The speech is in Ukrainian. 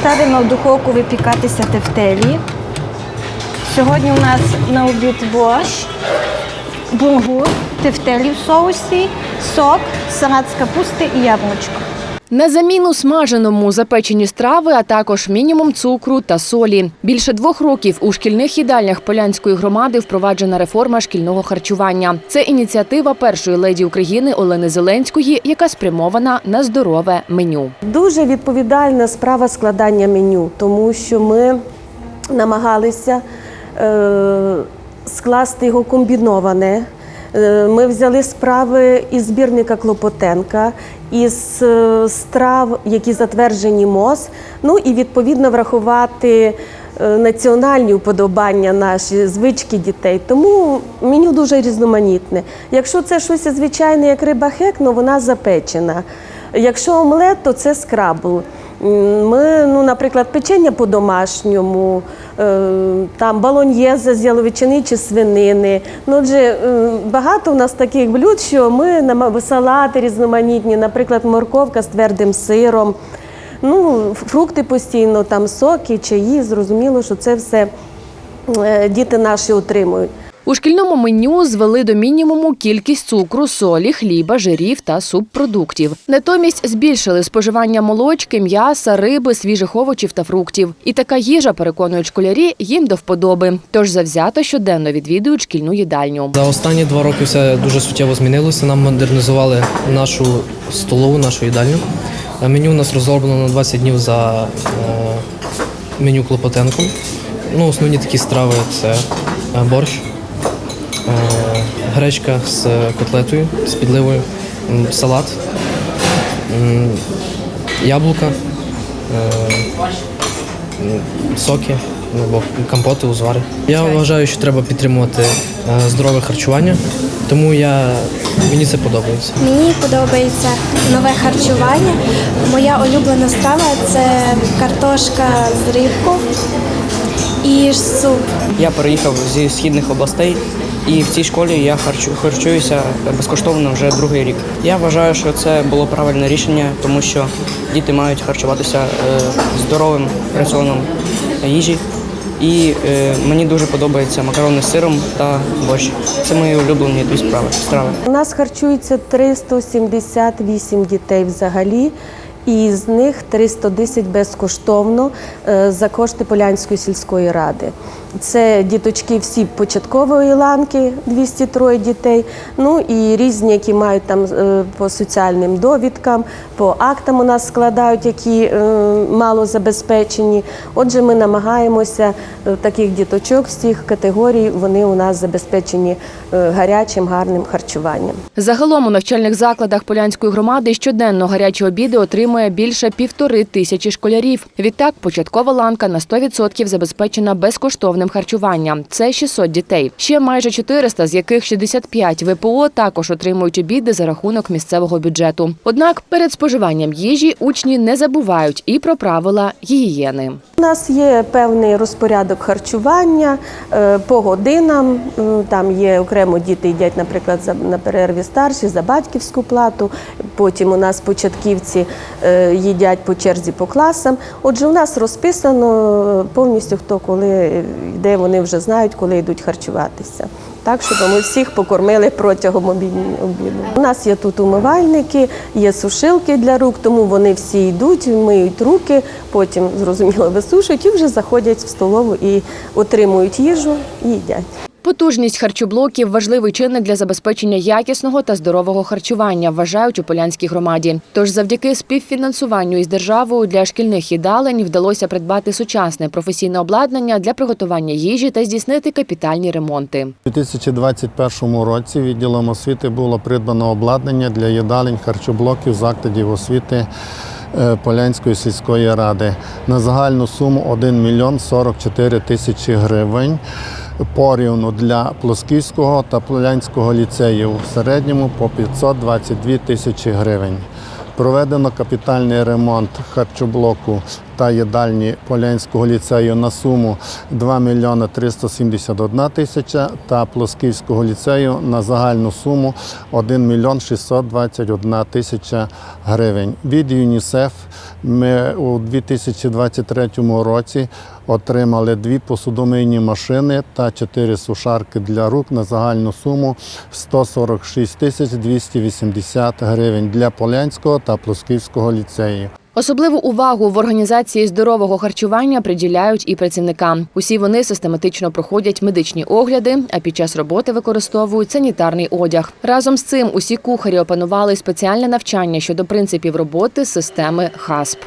ставимо в духовку випікатися тефтелі. Сьогодні у нас на обід борщ, бунгур, тефтелі в соусі, сок, салат з капусти і яблучко. На заміну смаженому запечені страви, а також мінімум цукру та солі. Більше двох років у шкільних їдальнях Полянської громади впроваджена реформа шкільного харчування. Це ініціатива першої леді України Олени Зеленської, яка спрямована на здорове меню. Дуже відповідальна справа складання меню, тому що ми намагалися е, скласти його комбіноване. Е, Ми взяли справи із збірника Клопотенка, із е, страв, які затверджені МОЗ, ну і відповідно врахувати е, національні уподобання наші, звички дітей. Тому меню дуже різноманітне. Якщо це щось звичайне, як риба хек, ну вона запечена. Якщо омлет, то це скрабл. Ми, ну, наприклад, печення по-домашньому, е, там балоньєзе з яловичини чи свинини. Ну, отже, е, багато у нас таких блюд, що ми салати різноманітні, наприклад, морковка з твердим сиром. Ну, фрукти постійно, там соки, чаї. Зрозуміло, що це все е, діти наші отримують. У шкільному меню звели до мінімуму кількість цукру, солі, хліба, жирів та субпродуктів. Натомість збільшили споживання молочки, м'яса, риби, свіжих овочів та фруктів. І така їжа, переконують школярі, їм до вподоби. Тож завзято щоденно відвідують шкільну їдальню. За останні два роки все дуже суттєво змінилося. Нам модернізували нашу столову, нашу їдальню. Е, Меню у нас розроблено на 20 днів за е, меню Клопотенко. Ну, основні такі страви це е, борщ, гречка з котлетою, з підливою, салат, яблука, е, соки, ну, або компоти, узвари. Я вважаю, що треба підтримувати е, здорове харчування, тому я, мені це подобається. Мені подобається нове харчування. Моя улюблена страва це картошка з рибкою і суп. Я переїхав зі східних областей, і в цій школі я харчу, харчуюся безкоштовно вже другий рік. Я вважаю, що це було правильне рішення, тому що діти мають харчуватися е, здоровим раціоном їжі. І е, мені дуже подобається макарони з сиром та борщ. Це мої улюблені дві справи страви. У нас харчується 378 дітей взагалі, і з них 310 безкоштовно е, за кошти Полянської сільської ради. Це діточки всі початкової ланки, 203 дітей, ну і різні, які мають там е, по соціальним довідкам, по актам у нас складають, які е, мало забезпечені. Отже, ми намагаємося таких діточок всіх категорій, вони у нас забезпечені гарячим, гарним харчуванням. Загалом у навчальних закладах Полянської громади щоденно гарячі обіди отримує більше півтори тисячі школярів. Відтак, початкова ланка на 100% забезпечена безкоштовним харчуванням. Це 600 дітей. Ще майже 400, з яких 65 ВПО також отримують обіди за рахунок місцевого бюджету. Однак перед споживанням їжі учні не забувають і про правила гігієни. У нас є певний розпорядок харчування е, по годинам. Там є окремо діти їдять, наприклад, на перерві старші за батьківську плату. Потім у нас початківці їдять по черзі по класам. Отже, у нас розписано е, повністю хто коли йде, вони вже знають, коли йдуть харчуватися. Так, щоб ми всіх покормили протягом обід- обіду. У нас є тут умивальники, є сушилки для рук, тому вони всі йдуть, миють руки, потім зрозуміло висушують і вже заходять в столову і отримують їжу і їдять. Потужність харчоблоків важливий чинник для забезпечення якісного та здорового харчування, вважають у Полянській громаді. Тож завдяки співфінансуванню із державою для шкільних їдалень вдалося придбати сучасне професійне обладнання для приготування їжі та здійснити капітальні ремонти. У 2021 році відділом освіти було придбано обладнання для їдалень харчоблоків закладів освіти е, Полянської сільської ради на загальну суму 1 мільйон 44 тисячі гривень. Порівну для Плосківського та Полянського ліцеїв в середньому по 522 тисячі гривень. Проведено капітальний ремонт харчоблоку та їдальні Полянського ліцею на суму 2 мільйони 371 тисяча та Плосківського ліцею на загальну суму 1 мільйон 621 тисяча гривень. Від ЮНІСЕФ ми у 2023 році отримали дві посудомийні машини та чотири сушарки для рук на загальну суму 146 тисяч 280 гривень для Полянського та Плосківського ліцеїв. Особливу увагу в організації здорового харчування приділяють і працівникам. Усі вони систематично проходять медичні огляди, а під час роботи використовують санітарний одяг. Разом з цим усі кухарі опанували спеціальне навчання щодо принципів роботи системи ХАСП.